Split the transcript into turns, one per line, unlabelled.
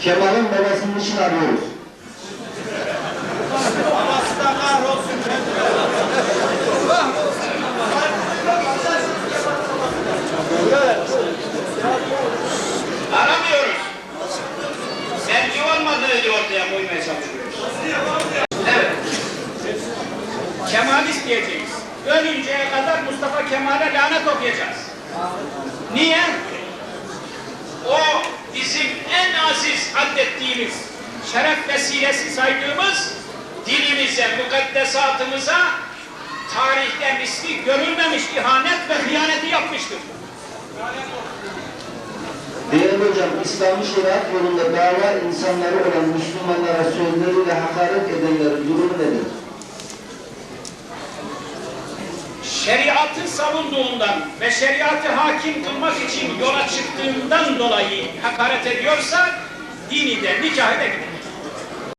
Kemal'in babasının için arıyoruz.
Babası da kahrolsun. Aramıyoruz. Sevgi olmadığını ortaya koymaya çalışıyoruz. Evet. Kemalist diyeceğiz. Ölünceye kadar Mustafa Kemal'e lanet okuyacağız. Niye? Addettiğimiz, şeref vesilesi saydığımız dinimize, mukaddesatımıza tarihte misli görülmemiş ihanet ve hıyaneti yapmıştır.
Değerli hocam, İslam'ı şeriat yolunda dava insanları olan Müslümanlara sözleriyle hakaret edenlerin durumu nedir?
Şeriatı savunduğundan ve şeriatı hakim kılmak için yola çıktığından dolayı hakaret ediyorsa dini de nikahı da gider.